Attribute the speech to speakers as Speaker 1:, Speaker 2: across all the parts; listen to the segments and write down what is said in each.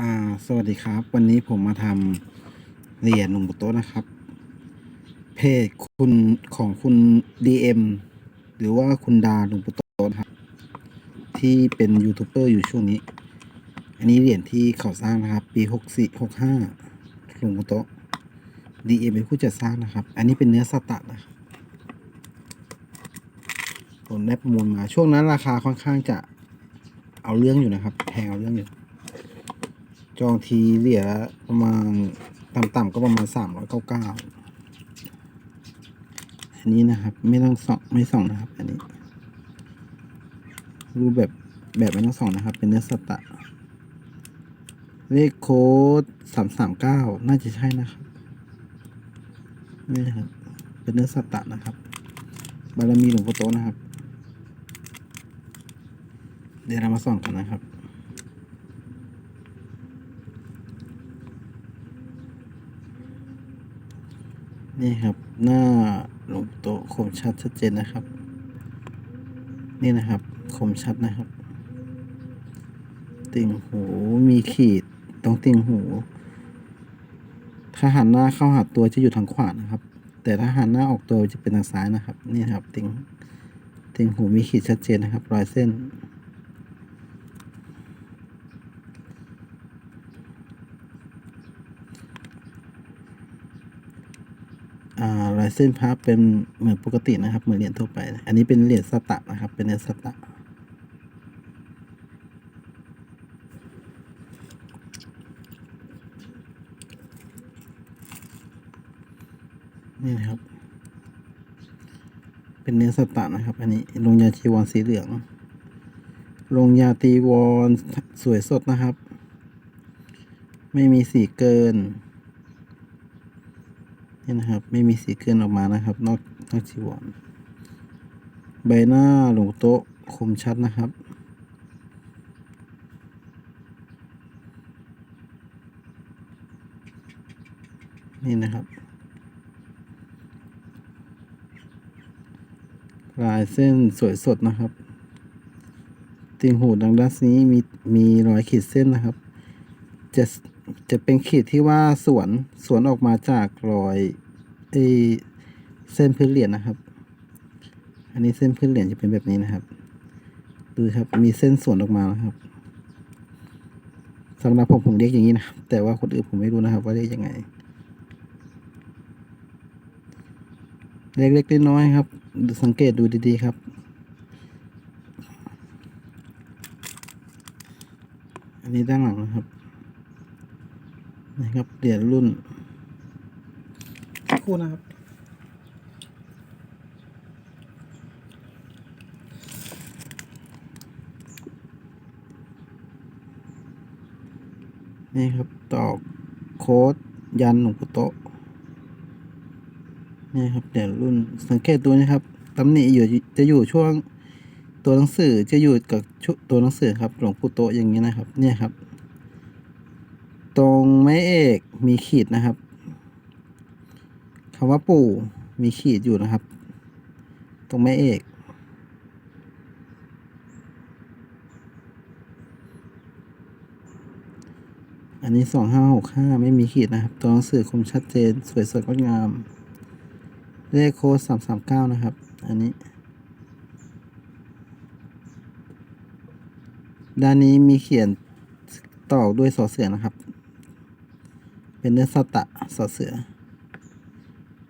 Speaker 1: อ่าสวัสดีครับ วันนี้ผมมาทำเหรียญหลวงปู่โต๊นะครับ เพจคุณของคุณ DM หรือว่าคุณดาหลวงปู่โต๊ะนะครับ ที่เป็นยูทูบเบอร์อยู่ช่วงนี้ อันนี้เหรียญที่เขาสร้างนะครับ ปีหกสี่หกห้าหลวงปู่โต๊ะ DM เป็นผู้จัดสร้างนะครับ อันนี้เป็นเนื้อสตัดนะครับผมได้ประมูลมาช่วงนั้นราคาค่อนข้างจะเอาเรื่องอยู่นะครับ แพงเอาเรื่องอยู่ จองทีเหรียญประมาณต่ำๆก็ประมาณสามร้อยเก้าเก้าอันนี้นะครับ ไม่ต้องส่องไม่ส่องนะครับ อันนี้ รูปแบบแบบไม่ต้องส่องนะครับ เป็นเนื้อสตะ เลขโค้ดสามสามเก้าน่าจะใช่นะครับนี่นะครับ เป็นเนื้อสตะนะครับ บารมีหลวงพ่อโตนะครับ เดี๋ยวเรามาส่องกันนะครับ นี่ครับหน้าหลงโตคมชัดชัดเจนนะครับ นี่นะครับคมชัดนะครับ ติ่งหูมีขีดตรงติ่งหู ถ้าหันหน้าเข้าหาตัวจะอยู่ทางขวานะครับ แต่ถ้าหันหน้าออกตัวจะเป็นทางซ้ายนะครับ นี่ครับ ติ่งติ่งหูมีขีดชัดเจนนะครับ รอยเส้น อ่า ลายเส้นพับเป็นเหมือนปกตินะครับ เหมือนเหรียญทั่วไป อันนี้เป็นเหรียญสตะนะครับ เป็นเหรียญสตะนี่นะครับ เป็นเนื้อสตะนะครับ อันนี้ลงยาจีวรสีเหลือง ลงยาตีวรสวยสดนะครับ ไม่มีสีเกิน นี่นะครับ ไม่มีสีเกินออกมานะครับ นอกนอกจีวรใบหน้าหลวงโต๊ะคมชัดนะครับ นี่นะครับ ลายเส้นสวยสดนะครับ ติ่งหูดังด้านนี้มีมีรอยขีดเส้นนะครับจะจะเป็นขีดที่ว่าสวนสวนออกมาจากรอย ไอเส้นพื้นเหรียญนะครับ อันนี้เส้นพื้นเหรียญจะเป็นแบบนี้นะครับ ดูครับมีเส้นส่วนออกมานะครับสำหรับผมผมเรียกอย่างนี้นะแต่ว่าคนอื่นผมไม่รู้นะครับ ว่าเรียกยังไงเล็กๆน้อยๆครับ สังเกตดูดีๆครับอันนี้ด้านหลังนะครับ นะครับเหรียญรุ่น ครู่นะครับ นี่ครับตอกโค้ดยันหลวงปู่โตนี่ครับเหรียญรุ่นสังเกตตัวนี้ครับตำหนิอยู่จะอยู่ช่วงตัวหนังสือจะอยู่กับชุตัวหนังสือครับหลวงปู่โตอย่างนี้นะครับ เนี่ยครับ ตรงไม้เอกมีขีดนะครับำว่าปู่มีขีดอยู่นะครับ ตรงไม้เอก อันนี้สองห้าหกห้าไม่มีขีดนะครับ ตัวหนังสือคมชัดเจนสวยสดงดงาม เลขโค้ดสามสามเก้านะครับ อันนี้ ด้านนี้มีเขียนต่อด้วยสอเสือนะครับ เป็นเนื้อสตะสอเสือ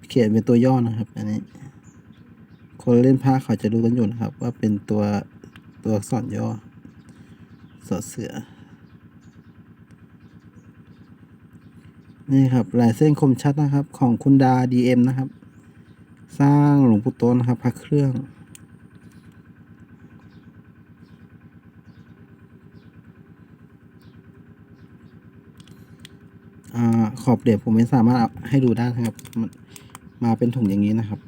Speaker 1: เขียนเป็นตัวย่อนะครับ อันนี้ คนเล่นผ้าเขาจะรู้กันอยู่นะครับ ว่าเป็นตัวตัวอักษรย่อสอเสือ นี่ครับลายเส้นคมชัดนะครับ ของคุณดา DM นะครับ สร้างหลวงปู่โตนะครับพระเครื่องอขอบเดี๋ยวผมไม่สามารถให้ดูได้นะครับ มาเป็นถุงอย่างนี้นะครับ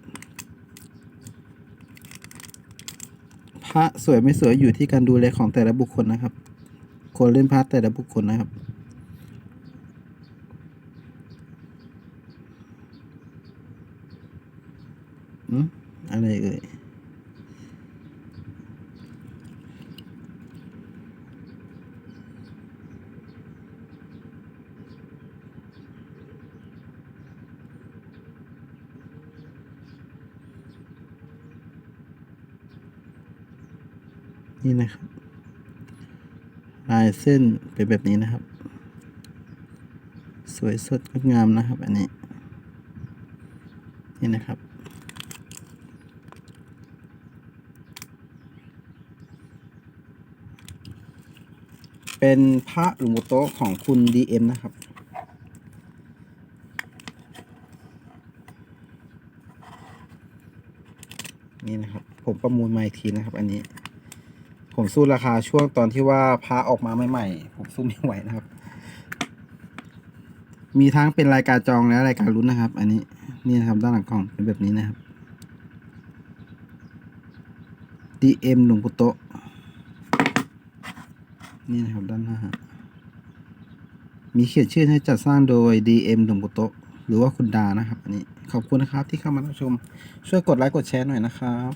Speaker 1: พระสวยไม่สวยอยู่ที่การดูแลของแต่ละบุคคลนะครับ คนเล่นพระแต่ละบุคคลนะครับอืมอะไรเอ่ย นี่นะครับ ลายเส้นเป็นแบบนี้นะครับ สวยสดงดงามนะครับ อันนี้ นี่นะครับเป็นพระหลวงปู่โต๊ะของคุณ DM นะครับ นี่นะครับ ผมประมูลมาอีกทีนะครับ อันนี้ ผมสู้ราคาช่วงตอนที่ว่าพระออกมาใหม่ๆผมสู้ไม่ไหวนะครับ มีทั้งเป็นรายการจองและรายการลุ้นนะครับ อันนี้นี่นะครับด้านหลังกล่องเป็นแบบนี้นะครับ DM หลวงปู่โตนี่นะครับด้านหน้ามีเขียนชื่อให้จัดสร้างโดย DM หลวงปู่โตหรือว่าคุณดานะครับ อันนี้ขอบคุณนะครับที่เข้ามารับชม ช่วยกดไลค์กดแชร์หน่อยนะครับ